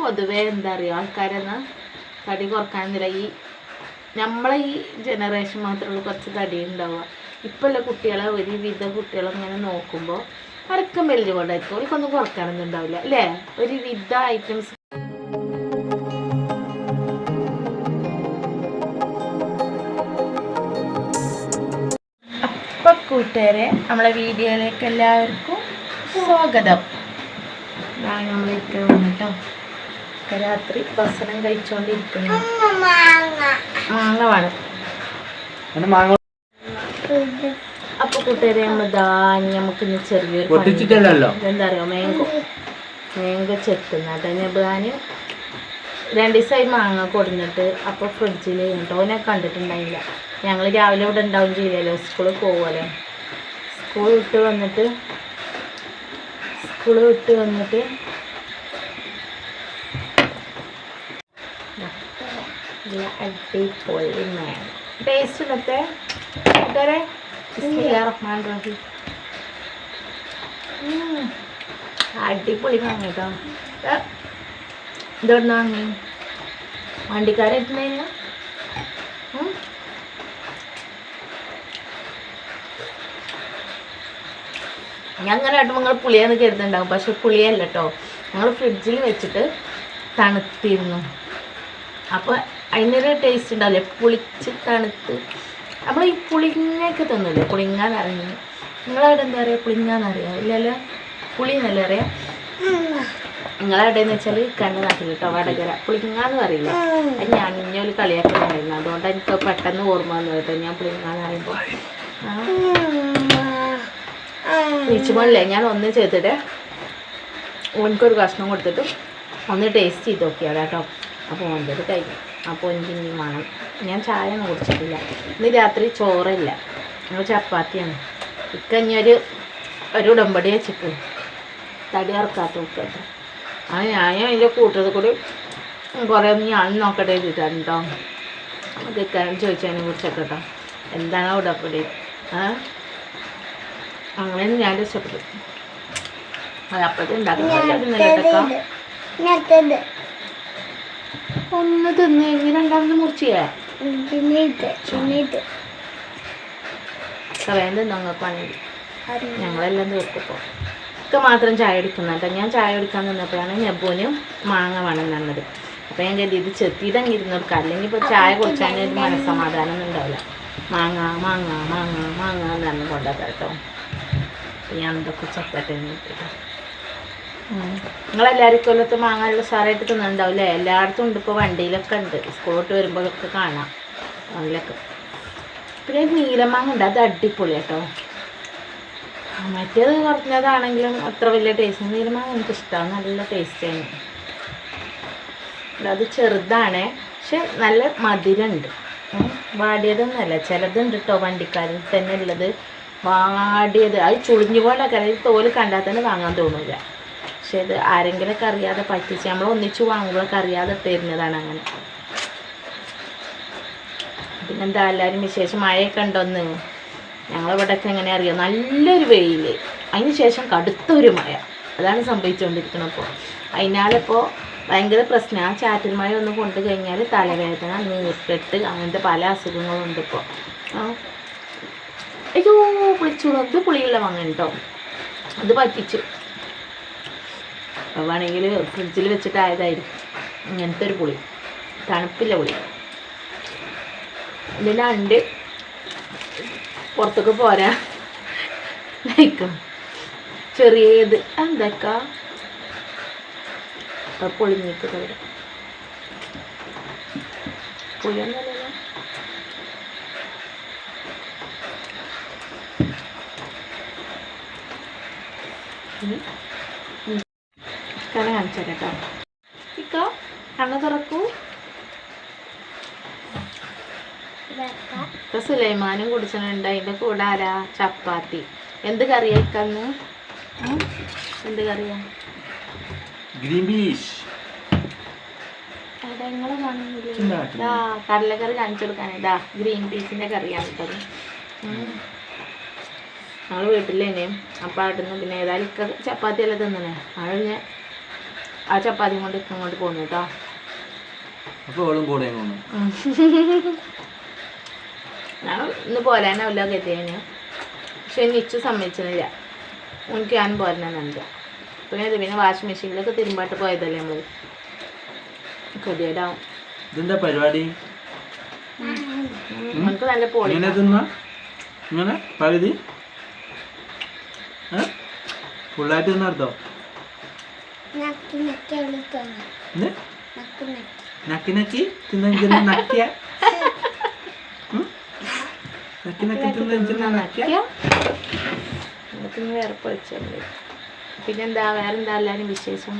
പൊതുവേ എന്താ പറയുക ആൾക്കാരെന്ന് തടി കുറക്കാനില്ല ഈ നമ്മളെ ഈ ജനറേഷൻ മാത്രമുള്ള കുറച്ച് തടി ഉണ്ടാവുക. ഇപ്പോഴുള്ള കുട്ടികളെ ഒരുവിധ കുട്ടികളെ ഇങ്ങനെ നോക്കുമ്പോൾ അരക്കം വലിയ കൊണ്ടായിരിക്കും അവർക്കൊന്നും കുറക്കാനൊന്നും ഉണ്ടാവില്ല അല്ലേ? ഒരു വിധ ഐറ്റംസ് അപ്പം കൂട്ടുകാരെ നമ്മളെ വീഡിയോയിലേക്ക് എല്ലാവർക്കും സ്വാഗതം. ഞാൻ നമ്മളിരിക്കാൻ വന്നിട്ടോ? ഒക്കെ രാത്രി ഭക്ഷണം കഴിച്ചുകൊണ്ടിരിക്കുന്നു മാങ്ങ. വേണം അപ്പൊ കൂട്ടുകാരെ നമ്മളിതാ നമുക്ക് ഇന്ന് ചെറിയൊരു എന്താ അറിയോ മാംഗോ മാംഗോ ചെത്തുന്ന. ഞാൻ രണ്ട് ദിവസമായി മാങ്ങ കൊടുന്നിട്ട് അപ്പോൾ ഫ്രിഡ്ജിൽ ഓനെ കണ്ടിട്ടുണ്ടായില്ല. ഞങ്ങൾ രാവിലെ ഇവിടെ ഉണ്ടാവും ചെയ്യലോ സ്കൂളിൽ പോകുമല്ലോ സ്കൂൾ വിട്ട് വന്നിട്ട് സ്കൂൾ വിട്ട് വന്നിട്ട് നല്ല അടിപൊളി മാങ്ങ ടേസ്റ്റ് ഇന്നത്തെ കൂട്ടുകാരെ റഹ്മാനിർ റഹീം. അടിപൊളി മാങ്ങ കേട്ടോ ഇതെവിടുന്ന് വാങ്ങി വണ്ടിക്കാരെത്തുന്നതിന് ഞാൻ അങ്ങനെ ആയിട്ട് നിങ്ങൾ പുളിയാന്ന് കരുതുന്നുണ്ടാവും പക്ഷെ പുളിയല്ല കേട്ടോ ഞങ്ങൾ ഫ്രിഡ്ജിൽ വെച്ചിട്ട് തണുത്തിരുന്നു. അപ്പോൾ അതിനൊരു ടേസ്റ്റ് ഉണ്ടാവില്ലേ? പുളിച്ച് തണുത്ത്. നമ്മൾ ഈ പുളിങ്ങയൊക്കെ തിന്നില്ലേ പുളിങ്ങാന്ന് അറിഞ്ഞു നിങ്ങളവിടെ എന്താ പറയുക പുളിങ്ങാന്ന് അറിയാം ഇല്ലല്ലോ. പുളി എന്നല്ലേ അറിയാം നിങ്ങളവിടെ എന്ന് വെച്ചാൽ കണ്ണ് നാട്ടിൽ കേട്ടോ വടകര. പുളിങ്ങാന്ന് പറയില്ല? അത് ഞാൻ ഇന്നൊരു കളിയാക്കുന്നുണ്ടായിരുന്നു അതുകൊണ്ട് എനിക്ക് പെട്ടെന്ന് ഓർമ്മ വന്നു കേട്ടോ. ഞാൻ പുളിങ്ങാന്ന് പറയുമ്പോൾ തിരിച്ചുപോണില്ലേ ഞാൻ ഒന്ന് ചെയ്തിട്ട് ഓനിക്കൊരു കഷ്ണം കൊടുത്തിട്ട് ഒന്ന് ടേസ്റ്റ് ചെയ്ത് നോക്കിയാൽ കേട്ടോ അപ്പോൾ ഓന്റെ കഴിക്കും അപ്പോൾ എനിക്ക് ഇനി വേണം. ഞാൻ ചായ ഒന്നും കുടിച്ചിട്ടില്ല. ഇന്ന് രാത്രി ചോറില്ല. ഞങ്ങൾ ചപ്പാത്തിയാണ്. ഇക്കഞ്ഞൊരു ഒരു ഉടമ്പടി വെച്ചിട്ട് തടി ഇറക്കാത്ത നോക്കട്ടെ അത് ഞാൻ അതിന്റെ കൂട്ടത്തിൽ കൂടി കുറേ ഒന്ന് ഞാൻ നോക്കട്ടെ ചെയ്തിട്ടാണ് കേട്ടോ ചോദിച്ചതിനെ കുറിച്ചൊക്കെ കേട്ടോ എന്താണ് ഉടമ്പടി? അങ്ങനെ ഞാൻ രക്ഷപ്പെട്ടു അത് അപ്പോഴത്തെ ഉണ്ടാക്കുന്നില്ലട്ടോ ഒന്ന് തിന്ന് കഴിഞ്ഞ് രണ്ടാമത് തിന്നു നിങ്ങൾക്ക് വേണമെങ്കിൽ ഞങ്ങളെല്ലാം തീർക്കിപ്പോൾ ഒക്കെ മാത്രം ചായ എടുക്കുന്ന കേട്ടോ. ഞാൻ ചായ എടുക്കാൻ നിന്നപ്പോഴാണ് നെബൂനും മാങ്ങ വേണം തന്നത് അപ്പോൾ ഞാൻ കരുതി ഇത് ചെത്തിയിട്ടങ്ങ് ഇരുന്ന് കൊടുക്കുക അല്ലെങ്കിൽ ഇപ്പോൾ ചായ കുടിച്ചാൽ ഒരു മനസ്സമാധാനം ഒന്നും ഉണ്ടാവില്ല. മാങ്ങ മാങ്ങ മാങ്ങ മാങ്ങ എന്ന് കൊണ്ടാക്കാം കൊണ്ടുവരാം കേട്ടോ. ഞാൻ എന്തൊക്കെ ചെത്തട്ടെ നോക്കിയിട്ട് നിങ്ങളെല്ലാവരും കൊല്ലത്ത് മാങ്ങാനുള്ള സാറായിട്ട് തിന്നുന്നുണ്ടാവും അല്ലേ എല്ലായിടത്തും ഉണ്ട് ഇപ്പോൾ വണ്ടിയിലൊക്കെ ഉണ്ട്. സ്കൂളോട്ട് വരുമ്പോഴൊക്കെ കാണാം. അതിലൊക്കെ പിന്നെ നീലമാങ്ങ ഉണ്ട്. അത് അടിപൊളി കേട്ടോ. മറ്റേത് കുറഞ്ഞതാണെങ്കിലും അത്ര വലിയ ടേസ്റ്റ് നീലമാങ്ങ എനിക്ക് ഇഷ്ടമാണ് നല്ല ടേസ്റ്റാണ് അത് ചെറുതാണ്. പക്ഷെ നല്ല മധുരമുണ്ട്. വാടിയതൊന്നുമല്ല. ചിലതുണ്ട് കേട്ടോ വണ്ടിക്കാരിൽ തന്നെ ഉള്ളത്. വാടിയത്. അത് ചുളിഞ്ഞു പോലൊക്കെ തോൽ കണ്ടാൽ തന്നെ വാങ്ങാൻ തോന്നില്ല പക്ഷെ ഇത് ആരെങ്കിലൊക്കെ അറിയാതെ പറ്റിച്ച് നമ്മൾ ഒന്നിച്ച് വാങ്ങുമ്പോഴൊക്കെ അറിയാതെ തരുന്നതാണ് അങ്ങനെ. പിന്നെന്താ എല്ലാവരും വിശേഷം? മഴയൊക്കെ ഉണ്ടോന്ന് ഞങ്ങളിവിടെയൊക്കെ എങ്ങനെ അറിയാം? നല്ലൊരു വെയിൽ അതിന് ശേഷം കടുത്തൊരു മഴ. അതാണ് സംഭവിച്ചുകൊണ്ടിരിക്കുന്നത് ഇപ്പോൾ അതിനാലിപ്പോൾ ഭയങ്കര പ്രശ്നം. ആ ചാറ്റൽ മഴ ഒന്ന് കൊണ്ടു കഴിഞ്ഞാൽ തലവേദന നീർക്കെട്ട് അങ്ങനത്തെ പല അസുഖങ്ങളും ഉണ്ട് ഇപ്പോൾ അയ്യോ പുളിച്ചു അത് പുളിയുള്ള വാങ്ങ കേട്ടോ അത് പറ്റിച്ചു. വേണമെങ്കിൽ ഫ്രിഡ്ജിൽ വെച്ചിട്ടായതായിരിക്കും. ഇങ്ങനത്തെ ഒരു പുളി. തണുപ്പില്ല പുളി. ഇതിന്റെ അണ്ട് പുറത്തൊക്കെ പോരാ. നയിക്കും ചെറിയത് എന്തൊക്കെ? പൊളിഞ്ഞിട്ട് തവിടെ പുളിയൊന്നുമല്ലല്ലോ. കണ കാണിച്ചു കേട്ടോ ഇക്കോ കണ്ണു തുറക്കൂ. ഇപ്പൊ സുലൈമാനും കുടിച്ചിട്ടുണ്ട് അതിന്റെ കൂടെ ആരാ? ചപ്പാത്തി. എന്ത് എന്ത് കറിയാ? Green peas. എടാ, ഇങ്ങൾ കാണുന്നില്ലേ? ദാ, കടലക്കറി കാണിച്ചു കൊടുക്കാനാ. ഇതാ ഗ്രീൻ പീസിന്റെ കറിയാണ് കേട്ടത് ഞങ്ങൾ വീട്ടിലേനെ അപ്പം അവിടുന്ന് പിന്നെ ഏതായാലും ചപ്പാത്തി അല്ല തിന്നണേ? അത് ഞാൻ ആ ചപ്പാത്തി കൊണ്ട് ഇങ്ങോട്ട് പോന്നു കേട്ടോ അപ്പോൾ ഓളും കൂടെ പോന്നു. ഞാൻ ഇന്ന് പോരാനാവില്ല ഗതിയാണ് പക്ഷെ നിച്ചു സമ്മതിച്ചില്ല. എനിക്ക് ഞാൻ പോരാനുണ്ട് പിന്നെ ഇത് പിന്നെ വാഷിംഗ് മെഷീനിലൊക്കെ തിരുമ്പാട്ട് പോയതല്ലേ നമ്മൾ ഗതിയേടാവും ഇതെന്താ പരിപാടി? നമുക്ക് നല്ല പോളി ഇങ്ങനെ പകുതി ഫുള്ളായിട്ട് തിന്നോ നക്കി നക്കി തിന്ന നക്കിയ? നക്കി നക്കി തിന്ന നക്കിയ? വേറെ പൊളിച്ചാൽ പിന്നെന്താ വേറെന്താ എല്ലാവരും വിശേഷം?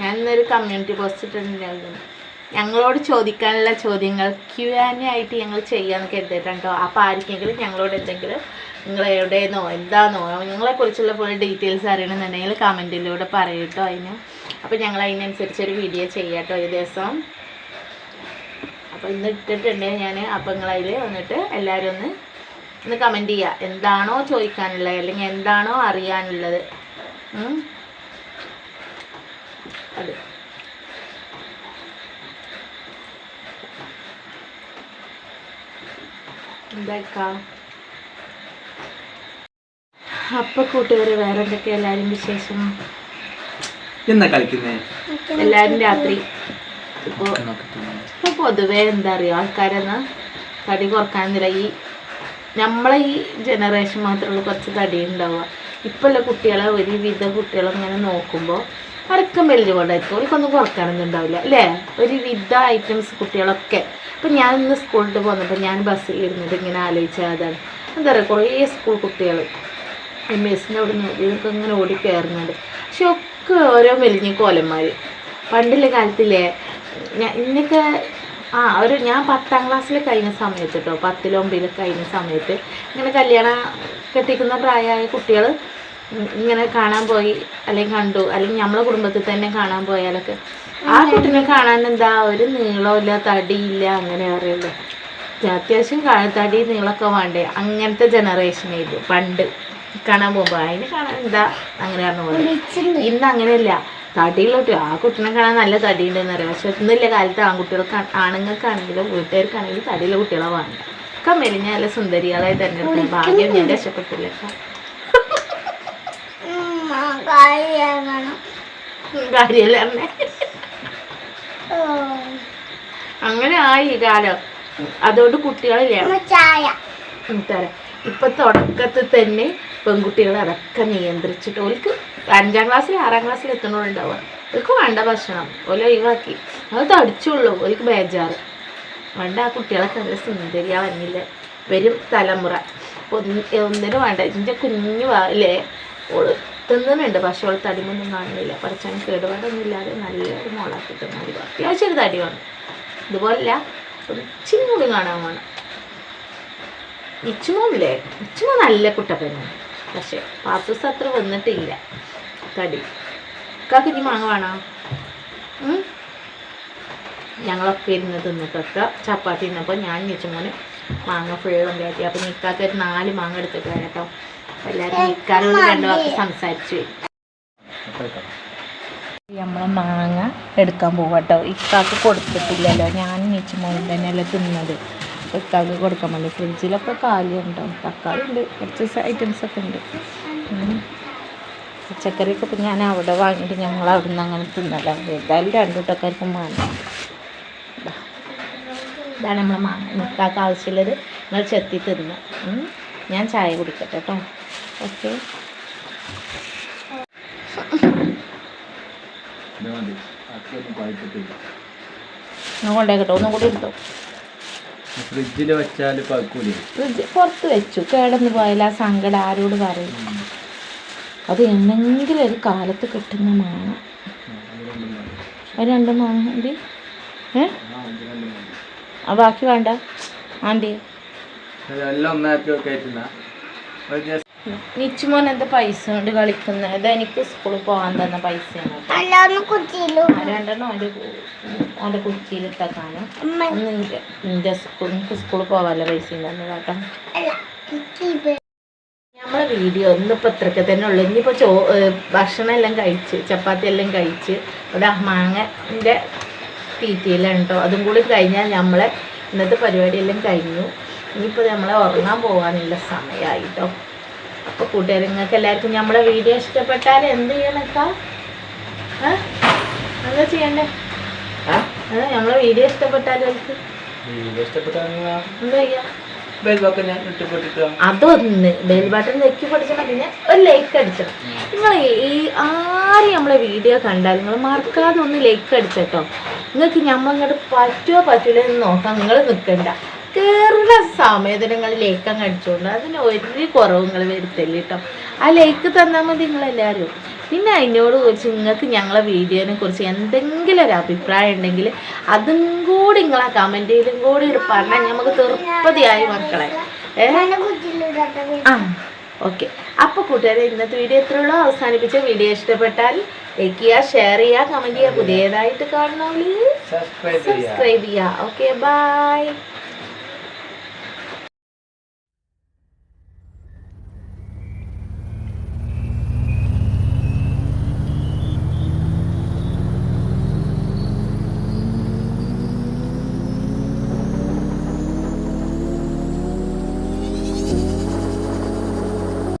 ഞാൻ ഇന്നൊരു കമ്മ്യൂണിറ്റി പോസ്റ്റ് ഇട്ടിട്ടുണ്ടായിരുന്നു ഞങ്ങളോട് ചോദിക്കാനുള്ള ചോദ്യങ്ങൾ ക്യു ആൻ ആയിട്ട് ഞങ്ങൾ ചെയ്യാന്ന് കരുതിയിട്ടുണ്ടോ അപ്പോൾ ആർക്കെങ്കിലും ഞങ്ങളോട് എന്തെങ്കിലും നിങ്ങൾ എവിടെയെന്നോ എന്താണെന്നോ നിങ്ങളെ കുറിച്ചുള്ള ഫുൾ ഡീറ്റെയിൽസ് അറിയണമെന്നുണ്ടെങ്കിൽ കമന്റിലൂടെ പറയട്ടോ അതിന് അപ്പോൾ ഞങ്ങൾ അതിനനുസരിച്ച് ഒരു വീഡിയോ ചെയ്യാട്ടോ ഈ ദിവസം. അപ്പോൾ ഇന്ന് ഇട്ടിട്ടുണ്ട് ഞാൻ അപ്പോൾ നിങ്ങളതിൽ വന്നിട്ട് എല്ലാവരും ഒന്ന് ഒന്ന് കമന്റ് ചെയ്യുക എന്താണോ ചോദിക്കാനുള്ളത് അല്ലെങ്കിൽ എന്താണോ അറിയാനുള്ളത്. അത്. എന്താക്കാ അപ്പൊ കൂട്ടുകാര് വേറെ എന്തൊക്കെ എല്ലാരും വിശേഷം? എന്നാ കളിക്കുന്നേ? എല്ലാരും രാത്രി. ഇപ്പൊ ഇപ്പൊ പൊതുവെ എന്താ അറിയോ ആൾക്കാരെന്ന് തടി കുറക്കാനില്ല ഈ നമ്മളെ ഈ ജനറേഷൻ മാത്രമുള്ള കുറച്ച് തടി ഉണ്ടാവുക ഇപ്പോഴുള്ള കുട്ടികളെ ഒരുവിധ കുട്ടികളെ ഇങ്ങനെ നോക്കുമ്പോൾ അടക്കം വലിയ കൊണ്ടായിരിക്കും അവർക്കൊന്നും കുറക്കാനൊന്നും ഉണ്ടാവില്ല അല്ലേ? ഒരുവിധ ഐറ്റംസ് കുട്ടികളൊക്കെ. ഇപ്പം ഞാൻ ഇന്ന് സ്കൂളിൽ പോകുന്നപ്പോൾ ഞാൻ ബസ്സിൽ ഇരുന്നിട്ട് ഇങ്ങനെ ആലോചിച്ചാൽ അതാണ്. എന്താ പറയുക കുറേ സ്കൂൾ കുട്ടികൾ എം എസിന്റെ അവിടെ നിന്ന് ഇതൊക്കെ ഇങ്ങനെ ഓടിക്കയറുന്നുണ്ട്. പക്ഷെ ഒക്കെ ഓരോ മെലിഞ്ഞ കോലന്മാർ പണ്ടുള്ള കാലത്തില്ലേ ഞാൻ ഇന്നൊക്കെ ആ ഒരു ഞാൻ പത്താം ക്ലാസ്സിൽ കഴിഞ്ഞ സമയത്ത് കേട്ടോ പത്തിലോ ഒമ്പതിലോ കഴിഞ്ഞ സമയത്ത് ഇങ്ങനെ കല്യാണം കെട്ടിക്കുന്ന പ്രായമായ കുട്ടികൾ ഇങ്ങനെ കാണാൻ പോയി അല്ലെങ്കിൽ കണ്ടു അല്ലെങ്കിൽ നമ്മളെ കുടുംബത്തിൽ തന്നെ കാണാൻ പോയാലൊക്കെ. ആ കുട്ടിനെ കാണാൻ എന്താ ഒരു നീളമില്ല തടിയില്ല അങ്ങനെ അറിയുള്ളൂ അത്യാവശ്യം തടി നീളമൊക്കെ വേണ്ടേ അങ്ങനത്തെ ജനറേഷനായിരുന്നു പണ്ട്. കാണാൻ പോകുമ്പോൾ അതിനെ കാണാൻ എന്താ? അങ്ങനെ പറഞ്ഞു പോലെ. ഇന്ന് അങ്ങനെയല്ല. തടിയിലോട്ട് ആ കുട്ടീനെ കാണാൻ നല്ല തടിയുണ്ടെന്ന് അറിയാം. പക്ഷെ ഇന്നില്ല കാലത്ത് ആൺകുട്ടികൾക്ക് ആണുങ്ങൾക്കാണെങ്കിലും വീട്ടുകാർക്കാണെങ്കിലും തടിയിലെ കുട്ടികളെ വേണ്ട. ഒക്കെ മെലിഞ്ഞ നല്ല സുന്ദരികളായി തന്നെ ഭാഗ്യം ഞാൻ രക്ഷപ്പെട്ടില്ല. കാര്യമല്ല. അങ്ങനെ ആയി കാലം. അതുകൊണ്ട് കുട്ടികളില്ല. ഇപ്പൊ തുടക്കത്തിൽ തന്നെ പെൺകുട്ടികൾ അതൊക്കെ നിയന്ത്രിച്ചിട്ട് ഓൽക്ക് അഞ്ചാം ക്ലാസ്സിൽ ആറാം ക്ലാസ്സിൽ എത്തണോണ്ടാവുക ഓൾക്ക് വേണ്ട ഭക്ഷണം. ഓല ഒഴിവാക്കി. അത് തടിച്ചുള്ളൂ ഓൽക്ക് ബേജാറ്. വേണ്ട ആ കുട്ടികളൊക്കെ നല്ല സുന്ദരിയാ വന്നില്ല? വരും തലമുറ. ഒന്ന് ഒന്നിനും വേണ്ട. എന്റെ കുഞ്ഞു അല്ലേ ഓൾ തിന്നുന്നുണ്ട്. പക്ഷെ ഓൾ തടിമൊന്നും കാണുന്നില്ല. പഠിച്ചാൽ കേടുപാടൊന്നും ഇല്ലാതെ നല്ലൊരു മോളാക്കി തിന്നാൽ അത്യാവശ്യം ഒരു തടി വേണം ഇതുപോലല്ല. ഇച്ചിരി കാണാൻ വേണം. ഇച്ചുമോല്ലേ ഇച്ചുമോ നല്ല കുട്ടപ്പനാണ്. പക്ഷെ പാത്തൂസ് അത്ര വന്നിട്ടില്ല. തടി. കാക്ക് ഇനി മാങ്ങ വേണോ? ഉം? ഞങ്ങളൊക്കെ ഇരുന്ന് തിന്നിട്ടൊക്കെ ചപ്പാത്തി തിന്നപ്പോൾ ഞാൻ ഞെച്ചുമോന് മാങ്ങ ഫുള്ളും കയറ്റി അപ്പം നിൽക്കാത്ത ഒരു നാല് മാങ്ങ എടുത്തിട്ട് വരാം കേട്ടോ എല്ലാവരും നിൽക്കാനോട് രണ്ടു വാക്ക് സംസാരിച്ചു. നമ്മളെ മാങ്ങ എടുക്കാൻ പോവാട്ടോ കേട്ടോ ഇക്കാക്ക് കൊടുത്തിട്ടില്ലല്ലോ. ഞാൻ നീച്ചുമോനും തന്നെയല്ലേ തിന്നത്? ഇക്കാക്ക് കൊടുക്കാൻ വേണ്ടി ഫ്രിഡ്ജിലൊക്കെ കാലിയുണ്ടോ? തക്കാളി ഉണ്ട് കുറച്ച് ഐറ്റംസ് ഒക്കെ ഉണ്ട്. പച്ചക്കറിയൊക്കെ ഇപ്പം ഞാൻ അവിടെ വാങ്ങിയിട്ട് ഞങ്ങൾ അവിടെ നിന്ന് അങ്ങനെ തിന്നല. ഏതായാലും രണ്ടു കൂട്ടക്കാർക്കും ദാ. ഇതാണ് നമ്മൾ മാങ്ങ. നിൽക്കാക്ക് ആവശ്യമുള്ളത് നിങ്ങൾ ചെത്തി തിന്ന്. ഞാൻ ചായ കുടിക്കട്ടെ കേട്ടോ. ഓക്കെ. ഒന്നും കൊണ്ടേ കേട്ടോ. കൊണ്ടേക്കട്ടോ ഒന്നും കൂടി എടുത്തോ? ഫ്രിഡ്ജിൽ വെച്ചാൽ പക്കൂലേ ഫ്രിഡ്ജ് പുറത്ത് വെച്ചു. കേടന്ന് പോയാൽ ആ സങ്കടം ആരോട് പറയും? അത് എന്നെങ്കിലും ഒരു കാലത്ത് കിട്ടുന്ന മാങ്ങ അത് രണ്ട് മാങ്ങ മതി ഏ? ആ ബാക്കി വേണ്ട. ആണ്ടി എല്ലാം ഒന്നാക്കി ഒക്കെ ആയിട്ടുണ്ടാ നിച്ചുമോൻ എന്താ പൈസ കൊണ്ട് കളിക്കുന്നത് ഇത് എനിക്ക് സ്കൂളിൽ പോകാൻ തന്ന പൈസയാണ് അവന്റെ കുച്ചിയിൽ ഇട്ടാക്കാനും രണ്ടെണ്ണം അവന്റെ അവന്റെ നിന്റെ സ്കൂൾ എനിക്ക് സ്കൂളിൽ പോകാനുള്ള പൈസ ഉണ്ടെന്ന് കേട്ടോ. നമ്മളെ വീഡിയോ ഇന്നിപ്പോൾ ഇത്രയൊക്കെ തന്നെ ഉള്ളു. ഇനിയിപ്പോൾ ചോ ഭക്ഷണം എല്ലാം കഴിച്ച് ചപ്പാത്തി എല്ലാം കഴിച്ച് ഇവിടെ മാങ്ങന്റെ തീറ്റയിലാണ് കേട്ടോ. അതും കൂടി കഴിഞ്ഞാൽ നമ്മളെ ഇന്നത്തെ പരിപാടിയെല്ലാം കഴിഞ്ഞു. ഇനിയിപ്പോൾ നമ്മളെ ഉറങ്ങാൻ പോവാനുള്ള സമയമായി കേട്ടോ. അപ്പോൾ കൂട്ടുകാർ നിങ്ങൾക്ക് എല്ലാവർക്കും നമ്മളെ വീഡിയോ ഇഷ്ടപ്പെട്ടാൽ എന്ത് ചെയ്യണക്കാ? എന്താ ചെയ്യണ്ടേ? നമ്മളെ വീഡിയോ ഇഷ്ടപ്പെട്ടാൽ അവർക്ക് അതൊന്ന് ബെൽ ബട്ടൺ നെക്കി പഠിച്ചണം പിന്നെ ഒരു ലൈക്ക് അടിച്ചണം നിങ്ങൾ ഈ ആരും നമ്മളെ വീഡിയോ കണ്ടാൽ നിങ്ങൾ മറക്കാതെ ഒന്ന് ലൈക്ക് അടിച്ചട്ടോ. നിങ്ങൾക്ക് നമ്മളിങ്ങോട്ട് പറ്റുമോ പറ്റൂലെന്ന് നോക്കാം. നിങ്ങൾ നിൽക്കണ്ട കയറുന്ന സമയത്ത് നിങ്ങൾ ലൈക്ക് അങ്ങ് അടിച്ചുകൊണ്ട് അതിന് ഒരു കുറവ് നിങ്ങൾ വരുത്തില്ല കേട്ടോ ആ ലേക്ക് തന്നാൽ മതി നിങ്ങളെല്ലാവരും പിന്നെ അതിനോട് കുറിച്ച് നിങ്ങൾക്ക് ഞങ്ങളെ വീഡിയോനെ കുറിച്ച് എന്തെങ്കിലും ഒരു അഭിപ്രായം ഉണ്ടെങ്കിൽ അതും കൂടി നിങ്ങളെ കമന്റിലും കൂടി ഒരു പറഞ്ഞാൽ നമുക്ക് തീർപ്പതിയായി മക്കളെ. ആ ഓക്കെ അപ്പോൾ കൂട്ടുകാരെ ഇന്നത്തെ വീഡിയോ എത്രയുള്ളൂ അവസാനിപ്പിച്ച വീഡിയോ ഇഷ്ടപ്പെട്ടാൽ ലൈക്ക് ചെയ്യുക ഷെയർ ചെയ്യുക കമന്റ് ചെയ്യുക പുതിയതായിട്ട് കാണണമെങ്കിൽ സബ്സ്ക്രൈബ് ചെയ്യുക ഓക്കെ ബൈ